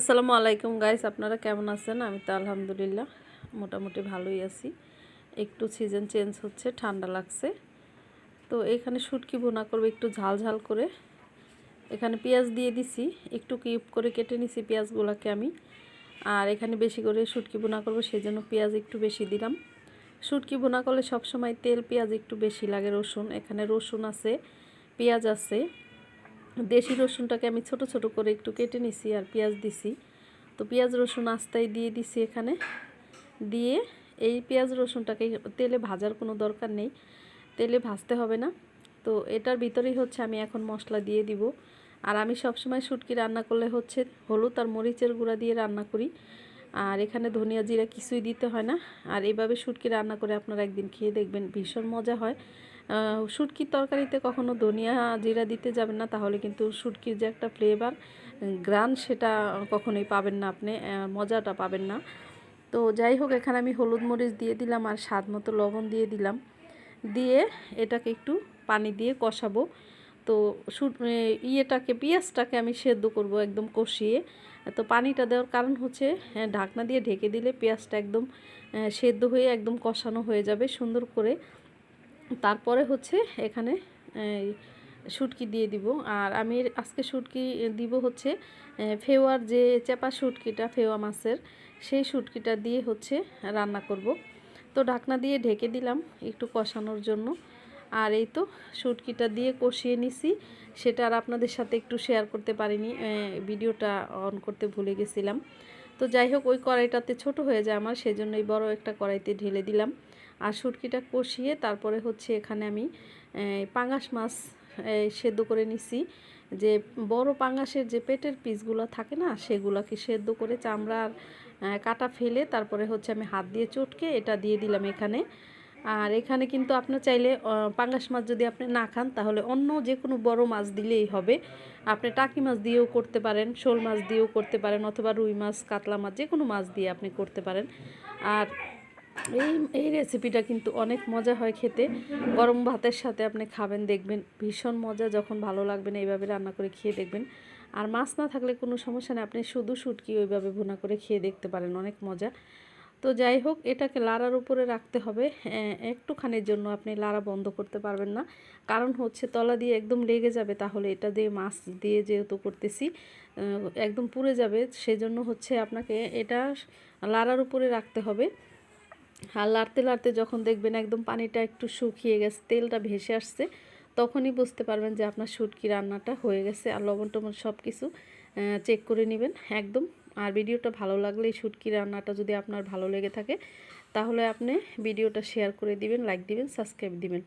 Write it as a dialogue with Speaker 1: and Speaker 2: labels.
Speaker 1: আসসালামু আলাইকুম গাইস, আপনারা কেমন আছেন? আমি তো আলহামদুলিল্লাহ মোটামুটি ভালোই আছি। একটু সিজন চেঞ্জ হচ্ছে, ঠান্ডা লাগছে। তো এখানে শুটকি বোনা করবে, একটু ঝাল ঝাল করে। এখানে পেঁয়াজ দিয়ে দিছি, একটু কিউব করে কেটে নিছি পেঁয়াজগুলোকে আমি। আর এখানে বেশি করে শুটকি বোনা করব সেই জন্য পেঁয়াজ একটু বেশি দিলাম। শুটকি বোনা করলে সবসময় তেল পেঁয়াজ একটু বেশি লাগে রসুন। এখানে রসুন আছে, পেঁয়াজ আছে। দেশি রসুনটাকে আমি ছোট ছোট করে একটু কেটে নিছি আর পেঁয়াজ দিছি। তো পেঁয়াজ রসুন আস্তায় দিয়ে দিছি এখানে। দিয়ে এই পেঁয়াজ রসুনটাকে তেলে ভাজার কোনো দরকার নেই। তেলে ভাজতে হবে না। তো এটার ভিতরেই হচ্ছে আমি এখন মশলা দিয়ে দিব। আর আমি সবসময় শুটকি রান্না করলে হচ্ছে হলুদ আর মরিচের গুঁড়া দিয়ে রান্না করি। আর এখানে ধনিয়া জিরা কিছুই দিতে হয় না। আর এইভাবে শুটকি রান্না করে আপনারা একদিন খেয়ে দেখবেন, ভীষণ মজা হয়। শুটকির তরকারিতে কখনো ধনিয়া জিরা দিতে যাবেন না তাহলে কিন্তু শুটকির যে একটা ফ্লেভার গ্রান সেটা কখনোই পাবেন না আপনি মজাটা পাবেন না। তো যাই হোক এখানে আমি হলুদ মরিচ দিয়ে দিলাম আর স্বাদ মতো লবণ দিয়ে দিলাম। দিয়ে এটাকে একটু পানি দিয়ে কষাবো। তো ইয়েটাকে পেঁয়াজটাকে আমি সেদ্ধ করব একদম কষিয়ে। তো পানিটা দেওয়ার কারণ হচ্ছে হ্যাঁ, ঢাকনা দিয়ে ঢেকে দিলে পেঁয়াজটা একদম সেদ্ধ হয়ে একদম কষানো হয়ে যাবে সুন্দর করে। তারপরে হচ্ছে এখানে শুটকি দিয়ে দিব। আর আমি আজকে শুটকি দিব হচ্ছে ফেওয়ার যে চেপা শুটকিটা, ফেওয়া মাছের, সেই শুটকিটা দিয়ে হচ্ছে রান্না করব। তো ঢাকনা দিয়ে ঢেকে দিলাম একটু কষানোর জন্য। আর এই তো শুটকিটা দিয়ে কষিয়ে নিছি। সেটা আর আপনাদের সাথে একটু শেয়ার করতে পারিনি ভিডিওটা অন করতে ভুলে গেছিলাম। তো যাই হোক, ওই কড়াইটাতে ছোট হয়ে যায় আমার, সেজন্যই বড় একটা কড়াইতে ঢেলে দিলাম। আর শুটকিটা কষিয়ে তারপরে হচ্ছে এখানে আমি পাঙাশ মাছ সেদ্ধ করে নিছি। যে বড় পাঙাশের যে পেটের পিসগুলো থাকে না, সেগুলোকে সেদ্ধ করে চামড়ার কাটা ফেলে তারপরে হচ্ছে আমি হাত দিয়ে চটকে এটা দিয়ে দিলাম এখানে। আর এখানে কিন্তু আপনার চাইলে পাঙ্গাস মাছ যদি আপনি না খান, তাহলে অন্য যে কোনো বড় মাছ দিলেই হবে। আপনি টাকি মাছ দিয়েও করতে পারেন, শোল মাছ দিয়েও করতে পারেন, অথবা রুই মাছ, কাতলা মাছ যে কোনো মাছ দিয়ে আপনি করতে পারেন। আর এই এই রেসিপিটা কিন্তু অনেক মজা হয় খেতে। গরম ভাতের সাথে আপনি খাবেন, দেখবেন ভীষণ মজা, যখন ভালো লাগবে না এইভাবে রান্না করে খেয়ে দেখবেন। আর মাছ না থাকলে কোনো সমস্যা নেই, আপনি শুধু শুটকি ওইভাবে ভুনা করে খেয়ে দেখতে পারেন, অনেক মজা। তো যাই হোক, এটাকে লাড়ার উপরে রাখতে হবে। একটুখানির জন্য আপনি লাড়া বন্ধ করতে পারবেন না। কারণ হচ্ছে তলা দিয়ে একদম লেগে যাবে, তাহলে এটা দিয়ে মাছ দিয়ে যেহেতু করতেছি একদম পুড়ে যাবে। সেজন্য হচ্ছে আপনাকে এটা লাড়ার উপরে রাখতে হবে। আর লাড়তে লাড়তে যখন দেখবেন একদম পানিটা একটু শুকিয়ে গেছে, তেলটা ভেসে আসছে, তখনই বুঝতে পারবেন যে আপনার শুটকি রান্নাটা হয়ে গেছে। আর লবণ টবণ সব কিছু চেক করে নেবেন একদম। আর ভিডিওটা ভালো লাগলে এই শুটকি রান্নাটা যদি আপনার ভালো লেগে থাকে, তাহলে আপনি ভিডিওটা শেয়ার করে দিবেন লাইক দিবেন সাবস্ক্রাইব দিবেন।